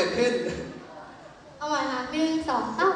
เกิดขึ้น เอาใหม่ค่ะหนึ่งสองสาม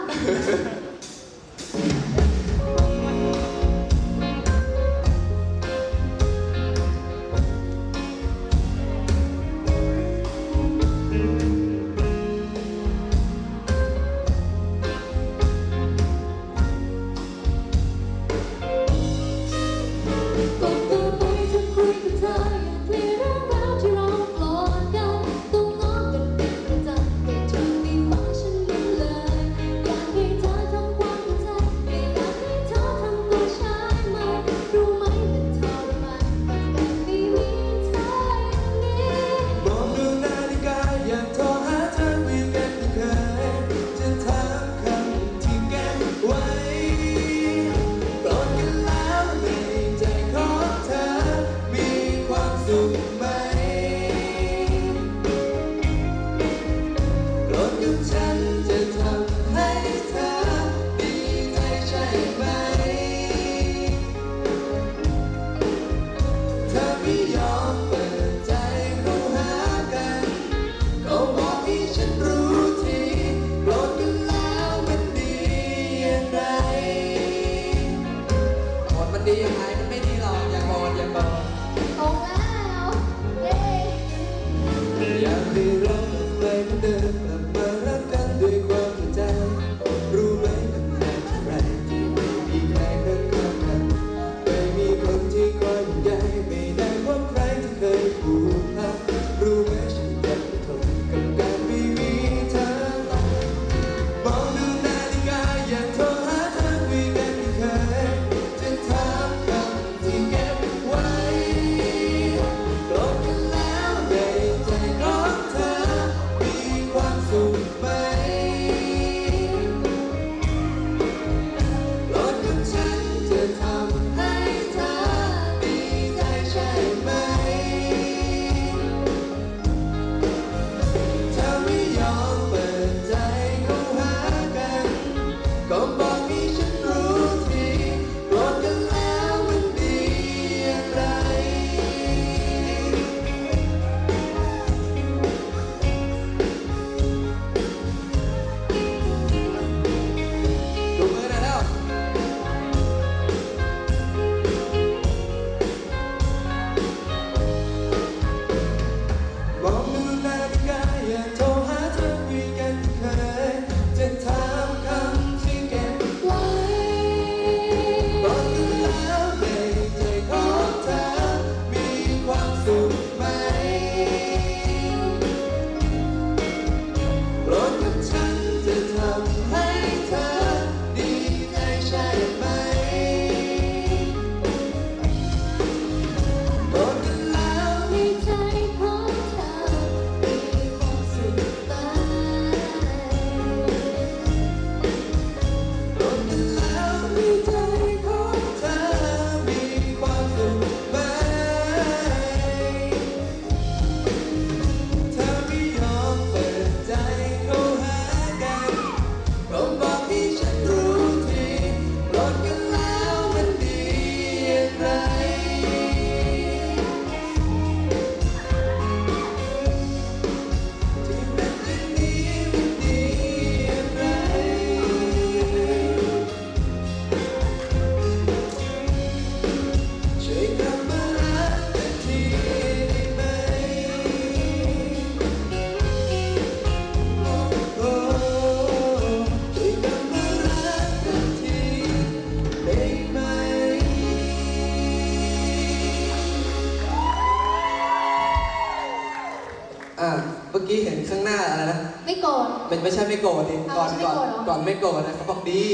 ี้เห็นข้างหน้าอะไรนะ ไม่โกรธ เป็นไม่ใช่ไม่โกรธดิก่อนก่อนก่อนไม่โกรธนะเขาบอกดี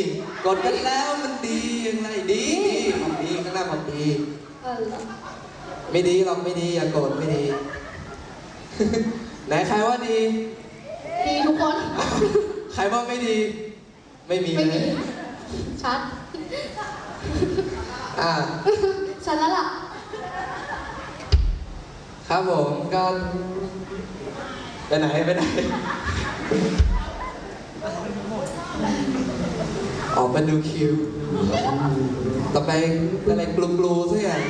โกรธกันแล้วมันดียังไงดีดีของดีข้างหน้าของดีไม่ดีหรอกไม่ดีอย่าโกรธไม่ดี ไหนใครว่าดี ดีทุกคน ใครว่าไม่ดี ไม่มีไม่มีชัดอ่าชัดแล้วล่ะครับผมก็ ไปไหนไปไหนออกไปดูคิว ต่อไปอะไรกลูกๆสักอย่าง